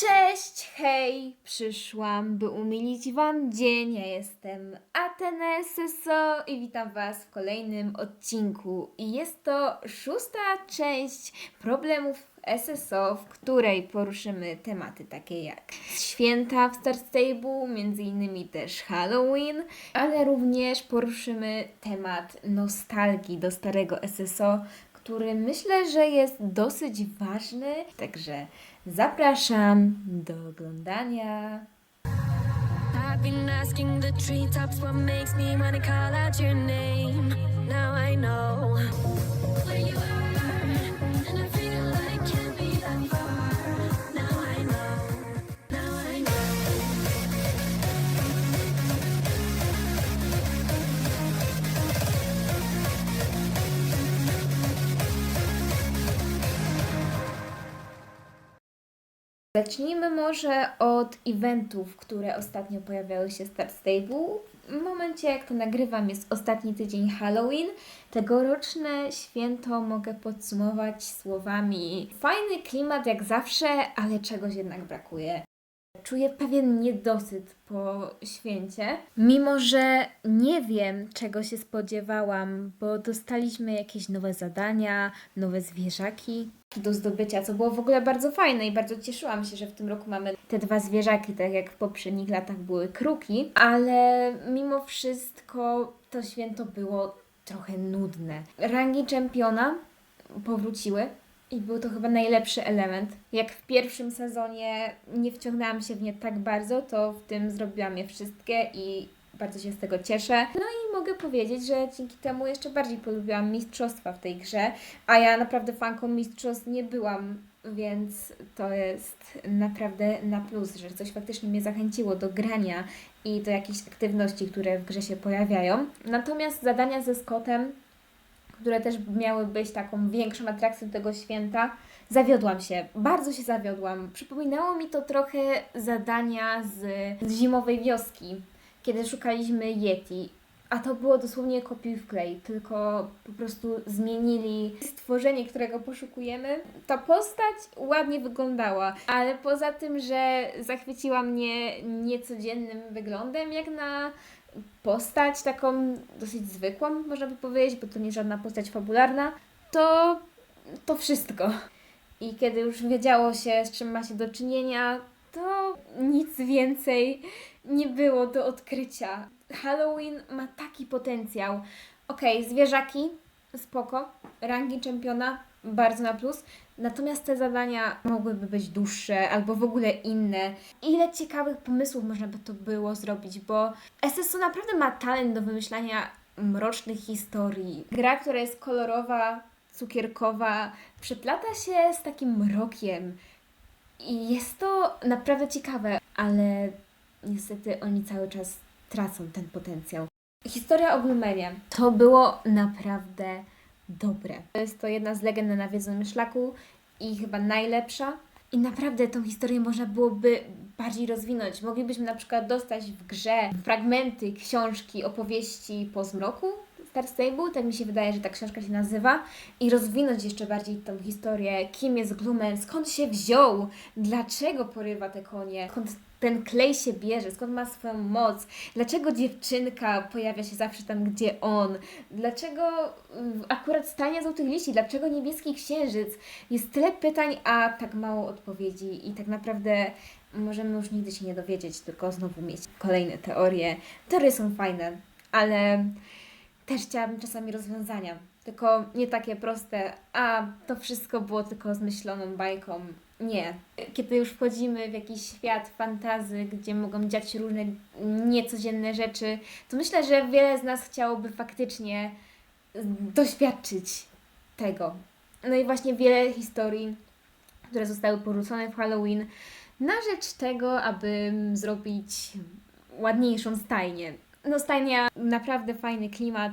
Cześć, hej! Przyszłam, by umilić Wam dzień. Ja jestem Atene Seso i witam Was w kolejnym odcinku. I jest to szósta część problemów SSO, w której poruszymy tematy takie jak święta w Star Stable, między innymi też Halloween, ale również poruszymy temat nostalgii do starego SSO, który myślę, że jest dosyć ważny. Także zapraszam do oglądania. Now I know where you are, Zacznijmy może od eventów, które ostatnio pojawiały się w Star Stable. W momencie, jak to nagrywam, jest ostatni tydzień Halloween. Tegoroczne święto mogę podsumować słowami: fajny klimat jak zawsze, ale czegoś jednak brakuje. Czuję pewien niedosyt po święcie, mimo że nie wiem, czego się spodziewałam, bo dostaliśmy jakieś nowe zadania, nowe zwierzaki do zdobycia, co było w ogóle bardzo fajne i bardzo cieszyłam się, że w tym roku mamy te dwa zwierzaki, tak jak w poprzednich latach były kruki, ale mimo wszystko to święto było trochę nudne. Rangi czempiona powróciły. I był to chyba najlepszy element. Jak w pierwszym sezonie nie wciągnęłam się w nie tak bardzo, to w tym zrobiłam je wszystkie i bardzo się z tego cieszę. No i mogę powiedzieć, że dzięki temu jeszcze bardziej polubiłam mistrzostwa w tej grze, a ja naprawdę fanką mistrzostw nie byłam, więc to jest naprawdę na plus, że coś faktycznie mnie zachęciło do grania i do jakichś aktywności, które w grze się pojawiają. Natomiast zadania ze Scottem które też miały być taką większą atrakcją tego święta, zawiodłam się. Bardzo się zawiodłam. Przypominało mi to trochę zadania z, z zimowej wioski, kiedy szukaliśmy Yeti. A to było dosłownie kopiuj w klej, tylko po prostu zmienili stworzenie, którego poszukujemy. Ta postać ładnie wyglądała, ale poza tym, że zachwyciła mnie niecodziennym wyglądem, jak na postać taką dosyć zwykłą, można by powiedzieć, bo to nie żadna postać fabularna, to to wszystko. I kiedy już wiedziało się, z czym ma się do czynienia, to nic więcej nie było do odkrycia. Halloween ma taki potencjał. Okej, zwierzaki, spoko, rangi czempiona, bardzo na plus. Natomiast te zadania mogłyby być dłuższe albo w ogóle inne. Ile ciekawych pomysłów można by to było zrobić, bo SSO naprawdę ma talent do wymyślania mrocznych historii. Gra, która jest kolorowa, cukierkowa, przeplata się z takim mrokiem. I jest to naprawdę ciekawe, ale niestety oni cały czas tracą ten potencjał. Historia o Glumenie to było naprawdę dobre. To jest to jedna z legend na nawiedzonym szlaku i chyba najlepsza. I naprawdę tą historię można byłoby bardziej rozwinąć. Moglibyśmy na przykład dostać w grze fragmenty książki, opowieści po zmroku Star Stable, tak mi się wydaje, że ta książka się nazywa, i rozwinąć jeszcze bardziej tą historię, kim jest Glumen, skąd się wziął, dlaczego porywa te konie, skąd ten klej się bierze, skąd ma swoją moc, dlaczego dziewczynka pojawia się zawsze tam, gdzie on, dlaczego mm, akurat stanie złotych liści, dlaczego niebieski księżyc. Jest tyle pytań, a tak mało odpowiedzi i tak naprawdę możemy już nigdy się nie dowiedzieć, tylko znowu mieć kolejne teorie. Teorie są fajne, ale też chciałabym czasami rozwiązania. Tylko nie takie proste, a to wszystko było tylko zmyśloną bajką. Nie. Kiedy już wchodzimy w jakiś świat fantazy, gdzie mogą dziać się różne niecodzienne rzeczy, to myślę, że wiele z nas chciałoby faktycznie doświadczyć tego. No i właśnie wiele historii, które zostały porzucone w Halloween, na rzecz tego, aby zrobić ładniejszą stajnię. No stajnia, naprawdę fajny klimat,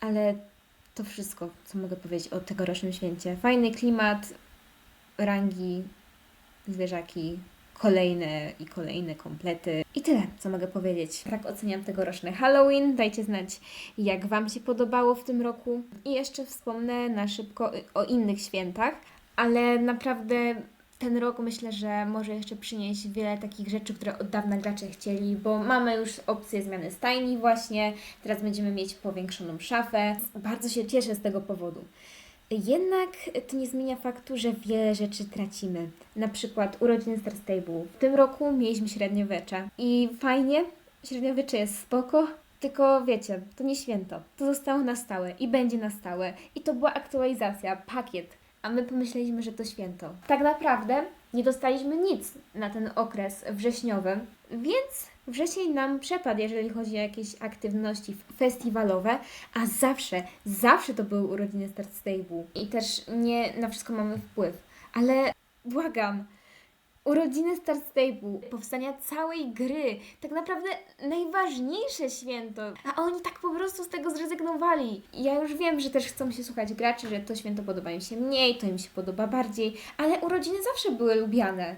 ale to wszystko, co mogę powiedzieć o tegorocznym święcie. Fajny klimat, rangi, zwierzaki, kolejne i kolejne komplety. I tyle, co mogę powiedzieć. Tak oceniam tegoroczny Halloween. Dajcie znać, jak Wam się podobało w tym roku. I jeszcze wspomnę na szybko o innych świętach, ale naprawdę ten rok myślę, że może jeszcze przynieść wiele takich rzeczy, które od dawna gracze chcieli, bo mamy już opcję zmiany stajni właśnie, teraz będziemy mieć powiększoną szafę. Bardzo się cieszę z tego powodu. Jednak to nie zmienia faktu, że wiele rzeczy tracimy. Na przykład urodziny Star Stable. W tym roku mieliśmy średniowiecze i fajnie, średniowiecze jest spoko, tylko wiecie, to nie święto. To zostało na stałe i będzie na stałe. I to była aktualizacja, pakiet. A my pomyśleliśmy, że to święto. Tak naprawdę nie dostaliśmy nic na ten okres wrześniowy, więc wrzesień nam przepadł, jeżeli chodzi o jakieś aktywności festiwalowe, a zawsze, zawsze to były urodziny Start Stable. I też nie na wszystko mamy wpływ. Ale błagam, urodziny Start Stable, powstania całej gry, tak naprawdę najważniejsze święto, a oni tak po prostu z tego zrezygnowali. Ja już wiem, że też chcą się słuchać graczy, że to święto podoba im się mniej, to im się podoba bardziej, ale urodziny zawsze były lubiane.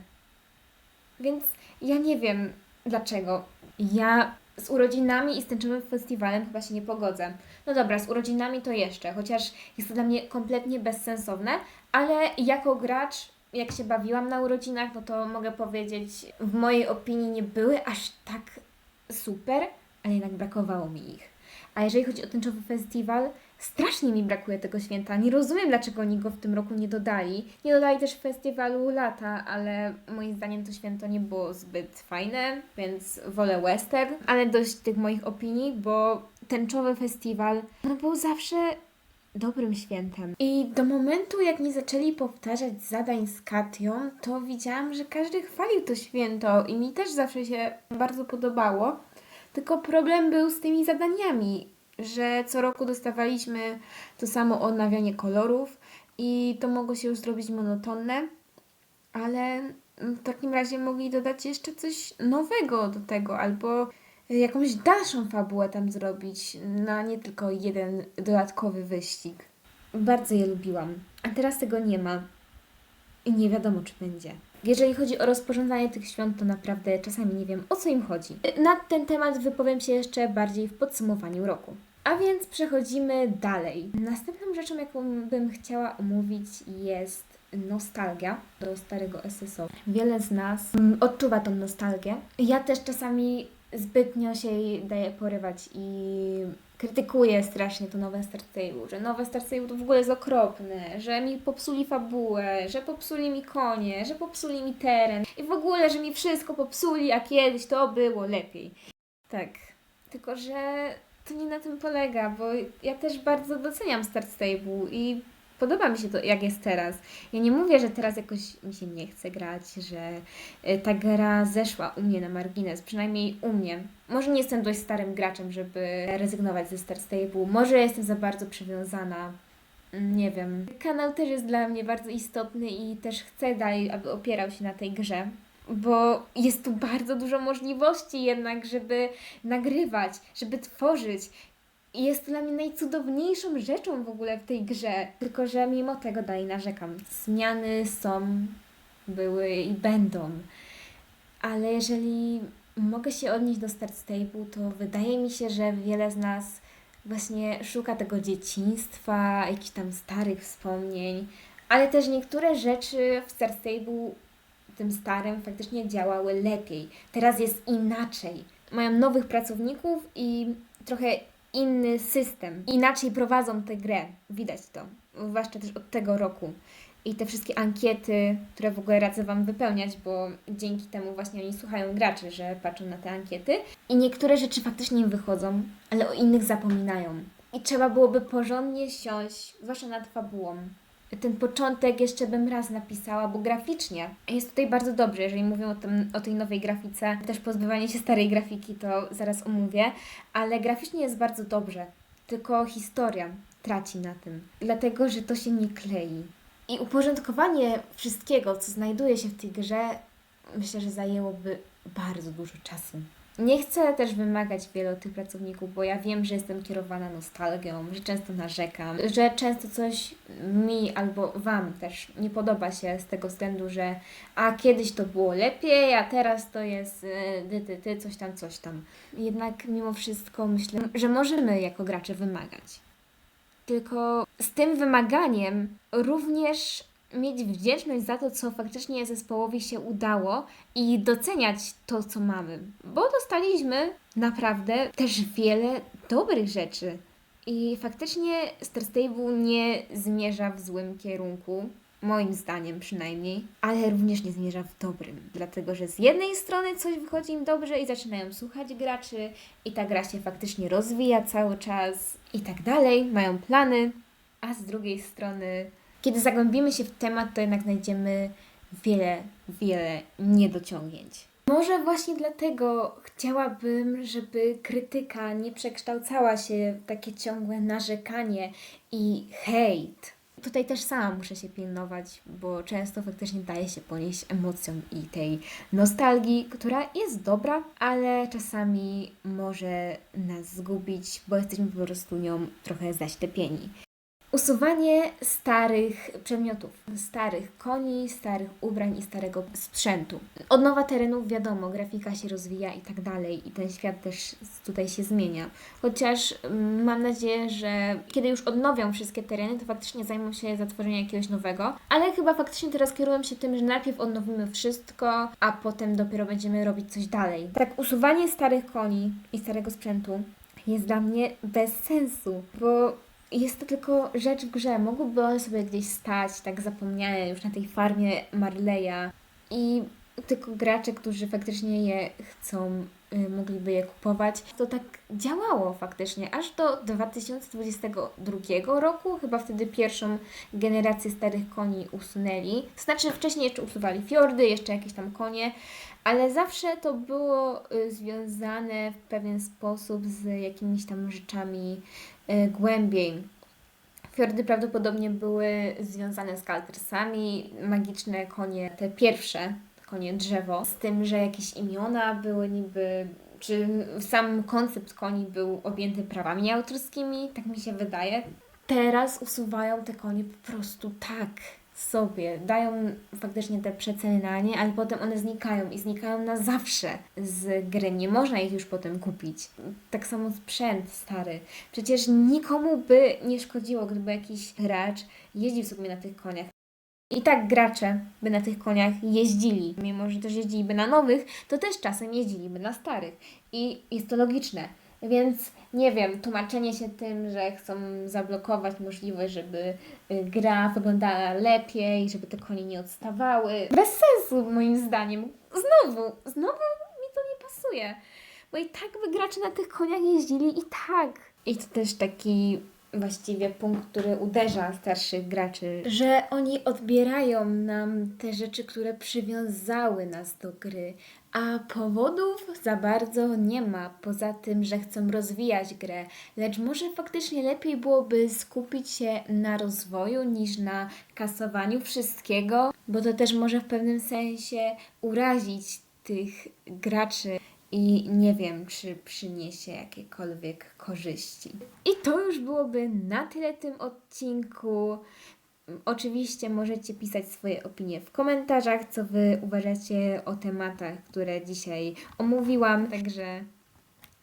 Więc ja nie wiem dlaczego. Ja z urodzinami i z tęczowym festiwalem chyba się nie pogodzę. No dobra, z urodzinami to jeszcze, chociaż jest to dla mnie kompletnie bezsensowne, ale jako gracz, jak się bawiłam na urodzinach, no to mogę powiedzieć, w mojej opinii nie były aż tak super, ale jednak brakowało mi ich. A jeżeli chodzi o tęczowy festiwal, strasznie mi brakuje tego święta. Nie rozumiem, dlaczego oni go w tym roku nie dodali. Nie dodali też festiwalu lata, ale moim zdaniem to święto nie było zbyt fajne, więc wolę western. Ale dość tych moich opinii, bo tęczowy festiwal no, był zawsze dobrym świętem. I do momentu, jak nie zaczęli powtarzać zadań z Katią, to widziałam, że każdy chwalił to święto i mi też zawsze się bardzo podobało. Tylko problem był z tymi zadaniami, że co roku dostawaliśmy to samo odnawianie kolorów i to mogło się już zrobić monotonne, ale w takim razie mogli dodać jeszcze coś nowego do tego albo jakąś dalszą fabułę tam zrobić na nie tylko jeden dodatkowy wyścig. Bardzo je lubiłam, a teraz tego nie ma i nie wiadomo, czy będzie. Jeżeli chodzi o rozporządzanie tych świąt, to naprawdę czasami nie wiem, o co im chodzi. Na ten temat wypowiem się jeszcze bardziej w podsumowaniu roku. A więc przechodzimy dalej. Następną rzeczą, jaką bym chciała omówić, jest nostalgia do starego SSO. Wiele z nas mm, odczuwa tą nostalgię. Ja też czasami zbytnio się jej daję porywać i krytykuję strasznie to nowe Star Stable, że nowe Star Stable to w ogóle jest okropne, że mi popsuli fabułę, że popsuli mi konie, że popsuli mi teren i w ogóle, że mi wszystko popsuli, a kiedyś to było lepiej. Tak, tylko że to nie na tym polega, bo ja też bardzo doceniam Star Stable i podoba mi się to, jak jest teraz. Ja nie mówię, że teraz jakoś mi się nie chce grać, że y, ta gra zeszła u mnie na margines, przynajmniej u mnie. Może nie jestem dość starym graczem, żeby rezygnować ze Star Stable, może jestem za bardzo przywiązana. Mm, Nie wiem. Kanał też jest dla mnie bardzo istotny i też chcę dalej, aby opierał się na tej grze, bo jest tu bardzo dużo możliwości jednak, żeby nagrywać, żeby tworzyć. I jest to dla mnie najcudowniejszą rzeczą w ogóle w tej grze. Tylko, że mimo tego dalej narzekam. Zmiany są, były i będą. Ale jeżeli mogę się odnieść do Start Stable, to wydaje mi się, że wiele z nas właśnie szuka tego dzieciństwa, jakichś tam starych wspomnień, ale też niektóre rzeczy w Start Stable, tym starym, faktycznie działały lepiej. Teraz jest inaczej. Mają nowych pracowników i trochę inny system. Inaczej prowadzą tę grę. Widać to. Zwłaszcza też od tego roku. I te wszystkie ankiety, które w ogóle radzę Wam wypełniać, bo dzięki temu właśnie oni słuchają graczy, że patrzą na te ankiety. I niektóre rzeczy faktycznie im wychodzą, ale o innych zapominają. I trzeba byłoby porządnie siąść, zwłaszcza nad fabułą. Ten początek jeszcze bym raz napisała, bo graficznie jest tutaj bardzo dobrze, jeżeli mówią o, tym, o tej nowej grafice. Też pozbywanie się starej grafiki to zaraz omówię, ale graficznie jest bardzo dobrze, tylko historia traci na tym, dlatego że to się nie klei. I uporządkowanie wszystkiego, co znajduje się w tej grze, myślę, że zajęłoby bardzo dużo czasu. Nie chcę też wymagać wiele od tych pracowników, bo ja wiem, że jestem kierowana nostalgią, że często narzekam, że często coś mi albo Wam też nie podoba się z tego względu, że a kiedyś to było lepiej, a teraz to jest y, ty, ty, ty, coś tam, coś tam. Jednak mimo wszystko myślę, że możemy jako gracze wymagać. Tylko z tym wymaganiem również mieć wdzięczność za to, co faktycznie zespołowi się udało i doceniać to, co mamy, bo dostaliśmy naprawdę też wiele dobrych rzeczy. I faktycznie Star Stable nie zmierza w złym kierunku, moim zdaniem przynajmniej, ale również nie zmierza w dobrym, dlatego że z jednej strony coś wychodzi im dobrze i zaczynają słuchać graczy i ta gra się faktycznie rozwija cały czas i tak dalej, mają plany, a z drugiej strony, kiedy zagłębimy się w temat, to jednak znajdziemy wiele, wiele niedociągnięć. Może właśnie dlatego chciałabym, żeby krytyka nie przekształcała się w takie ciągłe narzekanie i hejt. Tutaj też sama muszę się pilnować, bo często faktycznie daje się ponieść emocjom i tej nostalgii, która jest dobra, ale czasami może nas zgubić, bo jesteśmy po prostu nią trochę zaślepieni. Usuwanie starych przedmiotów, starych koni, starych ubrań i starego sprzętu. Odnowa terenów, wiadomo, grafika się rozwija i tak dalej, i ten świat też tutaj się zmienia. Chociaż mm, mam nadzieję, że kiedy już odnowią wszystkie tereny, to faktycznie zajmą się zatworzeniem jakiegoś nowego, ale chyba faktycznie teraz kierują się tym, że najpierw odnowimy wszystko, a potem dopiero będziemy robić coś dalej. Tak, usuwanie starych koni i starego sprzętu jest dla mnie bez sensu, bo jest to tylko rzecz w grze. Mogłyby one sobie gdzieś stać, tak zapomniane już na tej farmie Marleya i tylko gracze, którzy faktycznie je chcą, mogliby je kupować. To tak działało faktycznie, aż do 2022 roku, chyba wtedy pierwszą generację starych koni usunęli. Znaczy wcześniej jeszcze usuwali fiordy, jeszcze jakieś tam konie, ale zawsze to było y, związane w pewien sposób z jakimiś tam rzeczami y, głębiej. Fiordy prawdopodobnie były związane z kaltersami, magiczne konie, te pierwsze konie drzewo, z tym, że jakieś imiona były niby, czy sam koncept koni był objęty prawami autorskimi, tak mi się wydaje. Teraz usuwają te konie po prostu tak sobie, dają faktycznie te przeceny na nie, ale potem one znikają i znikają na zawsze z gry. Nie można ich już potem kupić. Tak samo sprzęt stary. Przecież nikomu by nie szkodziło, gdyby jakiś gracz jeździł sobie na tych koniach. I tak gracze by na tych koniach jeździli. Mimo, że też jeździliby na nowych, to też czasem jeździliby na starych. I jest to logiczne. Więc nie wiem, tłumaczenie się tym, że chcą zablokować możliwość, żeby y, gra wyglądała lepiej, żeby te konie nie odstawały. Bez sensu moim zdaniem. Znowu, znowu mi to nie pasuje. Bo i tak by gracze na tych koniach jeździli i tak. I to też taki właściwie punkt, który uderza starszych graczy, że oni odbierają nam te rzeczy, które przywiązały nas do gry, a powodów za bardzo nie ma, poza tym, że chcą rozwijać grę, lecz może faktycznie lepiej byłoby skupić się na rozwoju niż na kasowaniu wszystkiego, bo to też może w pewnym sensie urazić tych graczy i nie wiem, czy przyniesie jakiekolwiek korzyści. I to już byłoby na tyle tym odcinku. Oczywiście możecie pisać swoje opinie w komentarzach, co Wy uważacie o tematach, które dzisiaj omówiłam. Także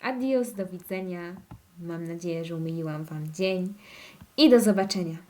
adios, do widzenia. Mam nadzieję, że umiliłam Wam dzień i do zobaczenia.